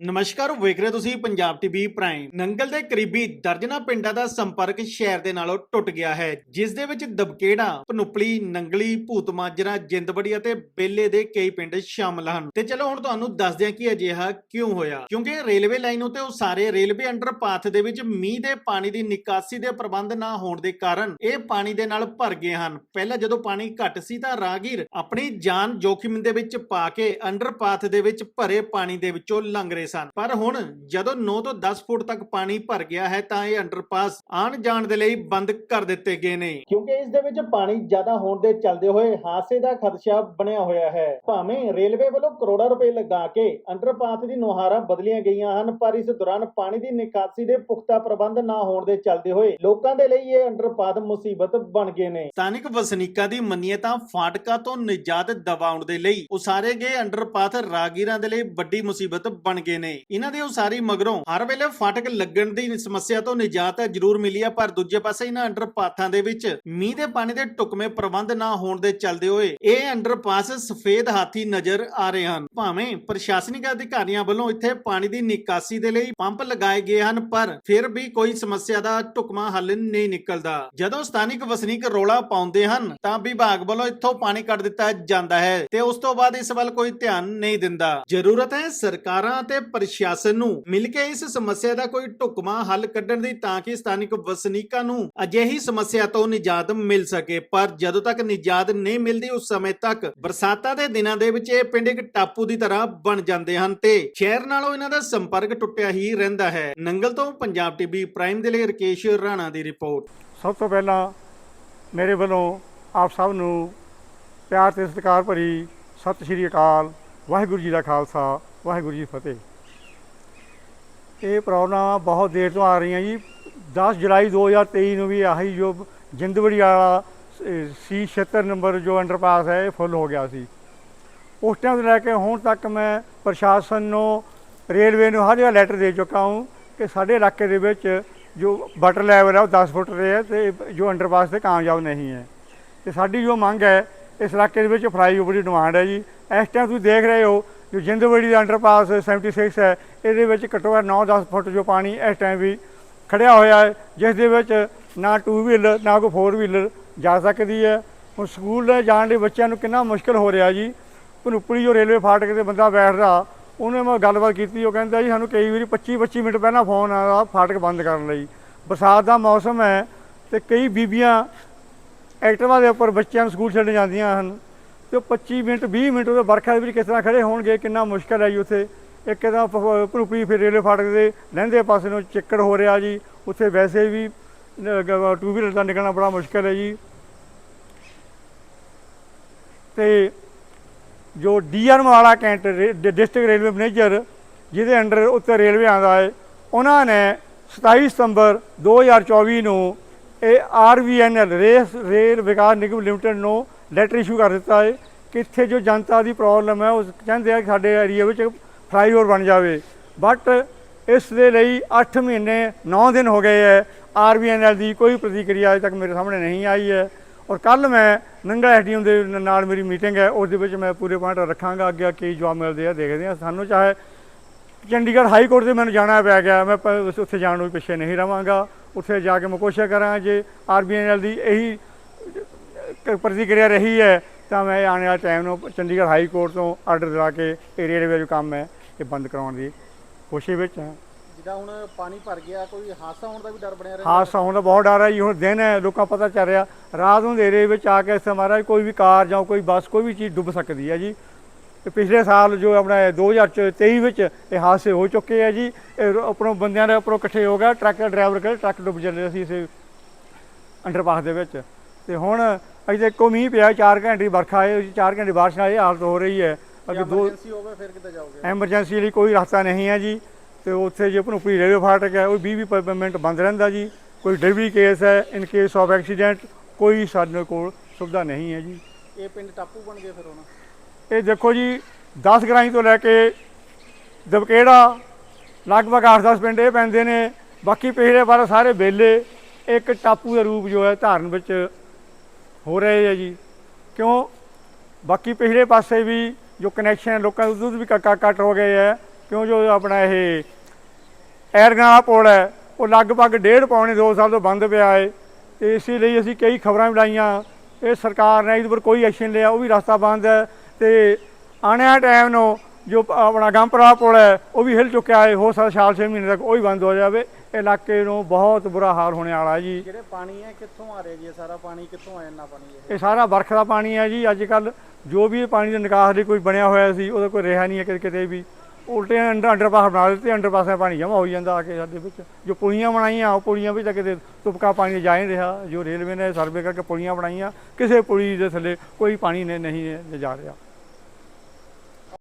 ਨਮਸਕਾਰ, ਵੇਖ ਰਹੇ ਤੁਸੀਂ ਪੰਜਾਬ ਟੀਵੀ ਪ੍ਰਾਈਮ। ਨੰਗਲ ਦੇ ਕਰੀਬੀ ਦਰਜਨਾ ਪਿੰਡਾਂ ਦਾ ਸੰਪਰਕ ਸ਼ਹਿਰ ਦੇ ਨਾਲੋਂ ਟੁੱਟ ਗਿਆ ਹੈ, ਜਿਸ ਦੇ ਵਿੱਚ ਦਬਕੇੜਾ ਪਨੁਪਲੀ ਨੰਗਲੀ ਭੂਤਮਾਜਰਾ ਜਿੰਦਬੜੀ ਅਤੇ ਬੇਲੇ ਦੇ ਕਈ ਪਿੰਡ ਸ਼ਾਮਲ ਹਨ। ਤੇ ਚਲੋ ਹੁਣ ਤੁਹਾਨੂੰ ਦੱਸਦੇ ਹਾਂ ਕਿ ਅਜਿਹਾ ਕਿਉਂ ਹੋਇਆ। ਕਿਉਂਕਿ ਰੇਲਵੇ ਲਾਈਨ ਉਤੇ ਉਹ ਸਾਰੇ ਰੇਲਵੇ ਅੰਡਰਪਾਥ ਦੇ ਵਿੱਚ ਮੀਂਹ ਦੇ ਪਾਣੀ ਦੀ ਨਿਕਾਸੀ ਦੇ ਪ੍ਰਬੰਧ ਨਾ ਹੋਣ ਦੇ ਕਾਰਨ ਇਹ ਪਾਣੀ ਦੇ ਨਾਲ ਭਰ ਗਏ ਹਨ। ਪਹਿਲਾਂ ਜਦੋਂ ਪਾਣੀ ਘੱਟ ਸੀ ਤਾਂ ਰਾਹਗੀਰ ਆਪਣੀ ਜਾਨ ਜੋਖਿਮ ਦੇ ਵਿੱਚ ਪਾ ਕੇ ਅੰਡਰਪਾਥ ਦੇ ਵਿੱਚ ਭਰੇ ਪਾਣੀ ਦੇ ਵਿੱਚੋਂ ਲੰਘ ਰਹੇ ਸਨ। ਪਰ ਹੁਣ ਜਦੋਂ 9 ਤੋਂ 10 ਫੁੱਟ ਤੱਕ ਪਾਣੀ ਭਰ ਗਿਆ ਹੈ ਤਾਂ ਇਹ ਅੰਡਰਪਾਸ ਆਣ ਜਾਣ ਦੇ ਲਈ ਬੰਦ ਕਰ ਦਿੱਤੇ ਗਏ ਨੇ। ਕਿਉਂਕਿ ਇਸ ਦੇ ਵਿੱਚ ਪਾਣੀ ਜ਼ਿਆਦਾ ਹੋਣ ਦੇ ਚੱਲਦੇ ਹੋਏ ਹਾਦਸੇ ਦਾ ਖਦਸ਼ਾ ਬਣਿਆ ਹੋਇਆ ਹੈ। ਭਾਵੇਂ ਰੇਲਵੇ ਵੱਲੋਂ ਕਰੋੜਾਂ ਰੁਪਏ ਲਗਾ ਕੇ ਅੰਡਰਪਾਥ ਦੀ ਨੁਹਾਰਾਂ ਬਦਲੀਆਂ ਗਈਆਂ ਹਨ ਪਰ ਇਸ ਦੌਰਾਨ ਪਾਣੀ ਦੀ ਨਿਕਾਸੀ ਦੇ ਪੁਖਤਾ ਪ੍ਰਬੰਧ ਨਾ ਹੋਣ ਦੇ ਚੱਲਦੇ ਹੋਏ ਲੋਕਾਂ ਦੇ ਲਈ ਇਹ ਅੰਡਰਪਾਥ ਮੁਸੀਬਤ ਬਣ ਗਏ ਨੇ। ਸਥਾਨਿਕ ਵਸਨੀਕਾਂ ਦੀ ਮੰਨੀਏ ਤਾਂ ਫਾਟਕਾ ਤੋਂ ਨਿਜਾਤ ਦਿਵਾਉਣ ਦੇ ਲਈ ਉਸਾਰੇ ਗਏ ਅੰਡਰਪਾਥ ਰਾਗੀਰਾਂ ਦੇ ਲਈ ਵੱਡੀ ਮੁਸੀਬਤ ਬਣ ਗਏ ਨੇ। ਇਹਨਾਂ ਦੀ ਉਸਾਰੀ ਮਗਰੋਂ ਹਰ ਵੇਲੇ ਫਾਟਕ ਲੱਗਣ ਦੀ ਸਮੱਸਿਆ ਤੋਂ ਨਿਜਾਤ ਜ਼ਰੂਰ ਮਿਲੀ ਹੈ ਪਰ ਦੂਜੇ ਪਾਸੇ ਇਹਨਾਂ ਅੰਡਰਪਾਥਾਂ ਦੇ ਵਿੱਚ ਮੀਂਹ ਦੇ ਪਾਣੀ ਦੇ ਟੁਕਮੇ ਪ੍ਰਬੰਧ ਨਾ ਹੋਣ ਦੇ ਚੱਲਦੇ ਹੋਏ ਇਹ ਅੰਡਰਪਾਸ ਸਫੇਦ ਹਾਥੀ ਨਜ਼ਰ ਆ ਰਹੇ ਹਨ। ਭਾਵੇਂ ਪ੍ਰਸ਼ਾਸਨਿਕ ਅਧਿਕਾਰੀਆਂ ਵੱਲੋਂ ਇੱਥੇ ਪਾਣੀ ਦੀ ਨਿਕਾਸੀ ਦੇ ਲਈ ਪੰਪ ਲਗਾਏ ਗਏ ਹਨ, ਪਰ ਫਿਰ ਵੀ ਕੋਈ ਸਮੱਸਿਆ ਦਾ ਟੁਕਮਾ ਹੱਲ ਨਹੀਂ ਨਿਕਲਦਾ। ਜਦੋਂ ਸਥਾਨਿਕ ਵਸਨੀਕ ਰੋਲਾ ਪਾਉਂਦੇ ਹਨ, ਤਾਂ ਵਿਭਾਗ ਵੱਲੋਂ ਇੱਥੋਂ ਪਾਣੀ ਕੱਢ ਦਿੱਤਾ ਜਾਂਦਾ ਹੈ ਤੇ ਉਸ ਤੋਂ ਬਾਅਦ ਇਸ ਵੱਲ ਕੋਈ ਧਿਆਨ ਨਹੀਂ ਦਿੰਦਾ। ਜ਼ਰੂਰਤ ਹੈ ਸਰਕਾਰਾਂ ਤੇ ਪ੍ਰਸ਼ਾਸਨ ਨੂੰ ਮਿਲ ਕੇ ਇਸ ਸਮੱਸਿਆ ਦਾ ਕੋਈ ਢੁਕਵਾਂ ਹੱਲ ਕੱਢਣ ਦੀ ਤਾਂ ਕਿ ਸਥਾਨਕ ਵਸਨੀਕਾਂ ਨੂੰ ਅਜਿਹੀ ਸਮੱਸਿਆ ਤੋਂ ਨਿਜਾਤ ਮਿਲ ਸਕੇ। ਪਰ ਜਦੋਂ ਤੱਕ ਨਿਜਾਤ ਨਹੀਂ ਮਿਲਦੀ, ਉਸ ਸਮੇਂ ਤੱਕ ਬਰਸਾਤਾਂ ਦੇ ਦਿਨਾਂ ਦੇ ਵਿੱਚ ਇਹ ਪਿੰਡ ਇੱਕ ਟਾਪੂ ਦੀ ਤਰ੍ਹਾਂ ਬਣ ਜਾਂਦੇ ਹਨ ਤੇ ਸ਼ਹਿਰ ਨਾਲੋਂ ਇਹਨਾਂ ਦਾ ਸੰਪਰਕ ਟੁੱਟਿਆ ਹੀ ਰਹਿੰਦਾ ਹੈ। ਨੰਗਲ ਤੋਂ ਪੰਜਾਬ ਟੀਵੀ ਪ੍ਰਾਈਮ ਦੇ ਲਈ ਰਕੇਸ਼ ਰਾਣਾ ਦੀ ਰਿਪੋਰਟ। ਸਭ ਤੋਂ ਪਹਿਲਾਂ ਮੇਰੇ ਵੱਲੋਂ ਆਪ ਸਭ ਨੂੰ ਪਿਆਰ ਤੇ ਸਤਿਕਾਰ ਭਰੀ ਸਤਿ ਸ਼੍ਰੀ ਅਕਾਲ, ਵਾਹਿਗੁਰੂ ਜੀ ਦਾ ਖਾਲਸਾ, ਵਾਹਿਗੁਰੂ ਜੀ ਫਤਿਹ। ਇਹ ਪ੍ਰੋਬਲਮਾਂ ਬਹੁਤ ਦੇਰ ਤੋਂ ਆ ਰਹੀਆਂ ਜੀ। 10 ਜੁਲਾਈ 2023 ਨੂੰ ਵੀ ਆਹੀ ਜੋ ਜਿੰਦਵੜੀ ਵਾਲਾ ਸੀ 76 ਨੰਬਰ ਜੋ ਅੰਡਰਪਾਸ ਹੈ, ਇਹ ਫੁੱਲ ਹੋ ਗਿਆ ਸੀ। ਉਸ ਟਾਈਮ ਤੋਂ ਲੈ ਕੇ ਹੁਣ ਤੱਕ ਮੈਂ ਪ੍ਰਸ਼ਾਸਨ ਨੂੰ, ਰੇਲਵੇ ਨੂੰ ਹਰ ਜਗ੍ਹਾ ਲੈਟਰ ਦੇ ਚੁੱਕਾ ਹਾਂ ਕਿ ਸਾਡੇ ਇਲਾਕੇ ਦੇ ਵਿੱਚ ਜੋ ਵਾਟਰ ਲੈਵਲ ਹੈ ਉਹ 10 ਫੁੱਟ ਦੇ ਹੈ ਤੇ ਜੋ ਅੰਡਰਪਾਸ ਤੇ ਕਾਮਯਾਬ ਨਹੀਂ ਹੈ। ਤੇ ਸਾਡੀ ਜੋ ਮੰਗ ਹੈ, ਇਸ ਇਲਾਕੇ ਦੇ ਵਿੱਚ ਫਲਾਈਓਵਰ ਦੀ ਡਿਮਾਂਡ ਹੈ ਜੀ। ਇਸ ਟਾਈਮ ਤੁਸੀਂ ਦੇਖ ਰਹੇ ਹੋ ਜੋ ਜਿੰਦਵੜੀ ਦਾ ਅੰਡਰਪਾਸ 76 ਹੈ, ਇਹਦੇ ਵਿੱਚ ਘੱਟੋ ਘੱਟ 9-10 ਫੁੱਟ ਜੋ ਪਾਣੀ ਇਸ ਟਾਈਮ ਵੀ ਖੜਿਆ ਹੋਇਆ ਹੈ, ਜਿਸ ਦੇ ਵਿੱਚ ਨਾ ਟੂ ਵੀਲਰ ਨਾ ਕੋਈ ਫੋਰ ਵੀਲਰ ਜਾ ਸਕਦੀ ਹੈ। ਹੁਣ ਸਕੂਲ ਦੇ ਜਾਣ ਦੇ ਬੱਚਿਆਂ ਨੂੰ ਕਿੰਨਾ ਮੁਸ਼ਕਲ ਹੋ ਰਿਹਾ ਜੀ। ਭਨੂਪੜੀ ਜੋ ਰੇਲਵੇ ਫਾਟਕ ਤੇ ਬੰਦਾ ਬੈਠਦਾ, ਉਹਨੇ ਮੈਂ ਗੱਲਬਾਤ ਕੀਤੀ, ਉਹ ਕਹਿੰਦਾ ਜੀ, ਸਾਨੂੰ ਕਈ ਵਾਰੀ 25 25 ਮਿੰਟ ਪਹਿਲਾਂ ਫੋਨ ਆਇਆ ਫਾਟਕ ਬੰਦ ਕਰਨ ਲਈ। ਬਰਸਾਤ ਦਾ ਮੌਸਮ ਹੈ ਤੇ ਕਈ ਬੀਬੀਆਂ ਐਕਟਿਵਾ ਦੇ ਉੱਪਰ ਬੱਚਿਆਂ ਨੂੰ ਸਕੂਲ ਛੱਡਣ ਜਾਂਦੀਆਂ ਹਨ। ਤੇ ਉਹ 25 ਮਿੰਟ 20 ਮਿੰਟ ਉਹਦੇ ਵਰਖਾ ਦੇ ਵਿੱਚ ਕਿਸ ਤਰ੍ਹਾਂ ਖੜੇ ਹੋਣਗੇ, ਕਿੰਨਾ ਮੁਸ਼ਕਲ ਹੈ ਜੀ ਉੱਥੇ। ਇੱਕ ਤਾਂ ਭਨੂਪੜੀ ਫਿਰ ਰੇਲਵੇ ਫਾਟਕ ਦੇ ਲਹਿੰਦੇ ਪਾਸੇ ਨੂੰ ਚਿੱਕੜ ਹੋ ਰਿਹਾ ਜੀ। ਉੱਥੇ ਵੈਸੇ ਵੀ ਟੂ ਵੀਲਰ ਦਾ ਨਿਕਲਣਾ ਬੜਾ ਮੁਸ਼ਕਲ ਹੈ ਜੀ। ਤੇ ਜੋ ਡੀਆਰਐਮ ਵਾਲਾ ਕੈਂਟ ਡਿਸਟ੍ਰਿਕਟ ਰੇਲਵੇ ਮੈਨੇਜਰ ਜਿਹਦੇ ਅੰਡਰ ਉੱਤੇ ਰੇਲਵੇ ਆਉਂਦਾ ਹੈ, ਉਹਨਾਂ ਨੇ 27 ਸਤੰਬਰ 2024 ਨੂੰ ਇਹ ਆਰਵੀਐਨਐਲ ਰੇਸ, ਰੇਲ ਵਿਕਾਸ ਨਿਗਮ ਲਿਮਟਿਡ ਨੂੰ ਲੈਟਰ ਇਸ਼ੂ ਕਰ ਦਿੱਤਾ ਹੈ ਕਿ ਇੱਥੇ ਜੋ ਜਨਤਾ ਦੀ ਪ੍ਰੋਬਲਮ ਹੈ, ਉਹ ਕਹਿੰਦੇ ਆ ਕਿ ਸਾਡੇ ਏਰੀਆ ਵਿੱਚ ਫਲਾਈਓਵਰ ਬਣ ਜਾਵੇ। ਬਟ ਇਸ ਦੇ ਲਈ 8 ਮਹੀਨੇ 9 ਦਿਨ ਹੋ ਗਏ ਹੈ। ਆਰਵੀਐਨਐਲ ਦੀ ਕੋਈ ਪ੍ਰਤੀਕਿਰਿਆ ਅਜੇ ਤੱਕ ਮੇਰੇ ਸਾਹਮਣੇ ਨਹੀਂ ਆਈ ਹੈ। ਔਰ ਕੱਲ ਮੈਂ ਨੰਗਾ ਐਸਡੀਐਮ ਦੇ ਨਾਲ ਮੇਰੀ ਮੀਟਿੰਗ ਹੈ। ਉਸ ਦੇ ਵਿੱਚ ਮੈਂ ਪੂਰੇ ਪੁਆਇੰਟ ਰੱਖਾਂਗਾ। ਅੱਗੇ ਕੀ ਜਵਾਬ ਮਿਲਦੇ ਆ, ਦੇਖਦੇ ਆ। ਸਾਨੂੰ ਚਾਹੇ ਚੰਡੀਗੜ੍ਹ ਹਾਈ ਕੋਰਟ ਦੇ ਮੈਨੂੰ ਜਾਣਾ ਪੈ ਗਿਆ। ਮੈਂ ਉੱਥੇ ਜਾਣ ਨੂੰ ਪਿੱਛੇ ਨਹੀਂ ਰਵਾਂਗਾ। ਉੱਥੇ ਜਾ ਕੇ ਮੈਂ ਕੋਸ਼ਿਸ਼ ਕਰਾਂ ਜੇ ਆਰਬੀਐਨਐਲ ਦੀ ਇਹੀ ਪ੍ਰਤੀਕਿਰਿਆ ਰਹੀ ਹੈ ਤਾਂ ਮੈਂ ਆਉਣ ਵਾਲੇ ਟਾਈਮ ਨੂੰ ਚੰਡੀਗੜ੍ਹ ਹਾਈ ਕੋਰਟ ਤੋਂ ਆਰਡਰ ਦਿਲਾ ਕੇ ਏਰੀਆ ਦੇ ਵਿੱਚ ਕੰਮ ਹੈ ਇਹ ਬੰਦ ਕਰਾਉਣ ਦੀ ਕੋਸ਼ਿਸ਼ ਵਿੱਚ ਹਾਂ। ਜਿੱਦਾਂ ਹੁਣ ਪਾਣੀ ਭਰ ਗਿਆ ਕੋਈ ਹਾਦਸਾ ਹੋਣ ਦਾ ਵੀ ਡਰ ਬਣਿਆ ਰਹਿੰਦਾ? ਹਾਦਸਾ ਹੋਣ ਦਾ ਬਹੁਤ ਡਰ ਹੈ ਜੀ ਹੁਣ ਦਿਨ ਹੈ ਲੋਕਾਂ ਪਤਾ ਚੱਲ ਰਿਹਾ। ਰਾਤ ਨੂੰ ਹਨੇਰੇ ਵਿੱਚ ਆ ਕੇ ਇਸ ਮਹਾਰਾਜ ਕੋਈ ਵੀ ਕਾਰ ਜਾਂ ਕੋਈ ਬੱਸ ਕੋਈ ਵੀ ਚੀਜ਼ ਡੁੱਬ ਸਕਦੀ ਹੈ ਜੀ। ਪਿਛਲੇ ਸਾਲ ਜੋ ਆਪਣਾ ਇਹ 2023 ਵਿੱਚ ਇਹ ਹਾਦਸੇ ਹੋ ਚੁੱਕੇ ਆ ਜੀ। ਉੱਪਰੋਂ ਬੰਦਿਆਂ ਦੇ ਉੱਪਰੋਂ ਇਕੱਠੇ ਹੋ ਗਿਆ ਟਰੱਕ ਦਾ ਡਰਾਈਵਰ ਕਹਿੰਦਾ ਟਰੱਕ ਡੁੱਬ ਚੱਲੇ ਸੀ ਇਸ ਅੰਡਰਪਾਸ ਦੇ ਵਿੱਚ। ਤੇ ਹੁਣ ਅਜੇ ਮੀਂਹ ਪਿਆ 4 ਘੰਟੇ ਦੀ ਵਰਖਾ ਹੈ 4 ਘੰਟੇ ਬਾਰਿਸ਼ ਨਾਲ ਇਹ ਹਾਲਤ ਹੋ ਰਹੀ ਹੈ। ਅੱਗੇ ਦੋ ਐਮਰਜੈਂਸੀ ਹੋਵੇ ਫਿਰ ਕਿੱਦਾਂ ਜਾਓਗੇ? ਐਮਰਜੈਂਸੀ ਲਈ ਕੋਈ ਰਸਤਾ ਨਹੀਂ ਹੈ ਜੀ। ਤੇ ਉੱਥੇ ਜੇ ਭਨੂਪੀ ਰੇਲਵੇ ਫਾਟਕ ਹੈ ਉਹ 20 20 ਮਿੰਟ ਬੰਦ ਰਹਿੰਦਾ ਜੀ। ਕੋਈ ਡਿਲੀਵਰੀ ਕੇਸ ਹੈ ਇਨ ਕੇਸ ਆਫ ਐਕਸੀਡੈਂਟ ਕੋਈ ਸਾਡੇ ਕੋਲ ਸੁਵਿਧਾ ਨਹੀਂ ਹੈ ਜੀ। ਇਹ ਪਿੰਡ ਟਾਪੂ ਬਣ ਗਏ ਫਿਰ ਹੁਣ? ਇਹ ਦੇਖੋ ਜੀ 10 ਗਰਾਈ ਤੋਂ ਲੈ ਕੇ ਦਬਕੇੜਾ ਲਗਭਗ 8-10 ਪਿੰਡ ਇਹ ਪੈਂਦੇ ਨੇ। ਬਾਕੀ ਪਿਛਲੇ ਬਾਰੇ ਸਾਰੇ ਬੇਲੇ ਇੱਕ ਟਾਪੂ ਦਾ ਰੂਪ ਜੋ ਹੈ ਧਾਰਨ ਵਿੱਚ ਹੋ ਰਹੇ ਹੈ ਜੀ। ਕਿਉਂ? ਬਾਕੀ ਪਿਛਲੇ ਪਾਸੇ ਵੀ ਜੋ ਕਨੈਕਸ਼ਨ ਲੋਕਾਂ ਦੇ ਦੁੱਧ ਵੀ ਕੱਕਾ ਕੱਟ ਹੋ ਗਏ ਹੈ ਕਿਉਂ ਜੋ ਆਪਣਾ ਇਹ ਐਰਗਾਂ ਵਾਲਾ ਪੁਲ ਹੈ ਉਹ ਲਗਭਗ ਡੇਢ ਪੌਣੇ 2 ਸਾਲ ਤੋਂ ਬੰਦ ਪਿਆ ਹੈ ਤੇ ਇਸੇ ਲਈ ਅਸੀਂ ਕਈ ਖਬਰਾਂ ਵੀ ਲਾਈਆਂ। ਇਹ ਸਰਕਾਰ ਨੇ ਇਹਦੇ ਪਰ ਕੋਈ ਐਕਸ਼ਨ ਲਿਆ, ਉਹ ਵੀ ਰਸਤਾ ਬੰਦ ਹੈ ਤੇ ਆਉਣ ਵਾਲੇ ਟਾਈਮ ਨੂੰ ਜੋ ਆਪਣਾ ਗੰਪਰਾ ਪੁਲ ਹੈ ਉਹ ਵੀ ਹਿਲ ਚੁੱਕਿਆ ਹੈ ਹੋ ਸਕਦਾ ਸਾਲ 6 ਮਹੀਨੇ ਤੱਕ ਉਹ ਹੀ ਬੰਦ ਹੋ ਜਾਵੇ। ਇਲਾਕੇ ਨੂੰ ਬਹੁਤ ਬੁਰਾ ਹਾਲ ਹੋਣੇ ਵਾਲਾ ਹੈ ਜੀ। ਜਿਹੜੇ ਪਾਣੀ ਹੈ ਕਿੱਥੋਂ ਆ ਰਿਹਾ ਜੀ? ਇਹ ਸਾਰਾ ਪਾਣੀ ਕਿੱਥੋਂ ਆ ਇੰਨਾ ਪਾਣੀ ਇਹ? ਇਹ ਸਾਰਾ ਬਰਖ ਦਾ ਪਾਣੀ ਹੈ ਜੀ। ਅੱਜ ਕੱਲ ਜੋ ਵੀ ਇਹ ਪਾਣੀ ਦੇ ਨਿਕਾਸ ਲਈ ਕੋਈ ਬਣਿਆ ਹੋਇਆ ਸੀ ਉਹਦਾ ਕੋਈ ਰਿਹਾ ਨਹੀਂ ਹੈ ਕਿਤੇ ਕਿਤੇ ਵੀ। ਉਲਟੇ ਅੰਡਰ ਅੰਡਰਪਾਸ ਬਣਾ ਦਿੱਤੇ ਅੰਡਰਪਾਸ ਦਾ ਪਾਣੀ ਜਮ੍ਹਾਂ ਹੋਈ ਜਾਂਦਾ ਆ ਕੇ ਸਾਡੇ ਵਿੱਚ। ਜੋ ਪੁਲੀਆਂ ਬਣਾਈਆਂ ਉਹ ਪੁਲੀਆਂ ਵਿੱਚ ਤਾਂ ਕਿਤੇ ਤੁਪਕਾ ਪਾਣੀ ਜਾ ਨਹੀਂ ਰਿਹਾ। ਜੋ ਰੇਲਵੇ ਨੇ ਸਰਵੇ ਕਰਕੇ ਪੁਲੀਆਂ ਬਣਾਈਆਂ ਕਿਸੇ ਪੁਲੀ ਦੇ ਥੱਲੇ ਕੋਈ ਪਾਣੀ ਨੇ ਨਹੀਂ ਜਾ ਰਿਹਾ।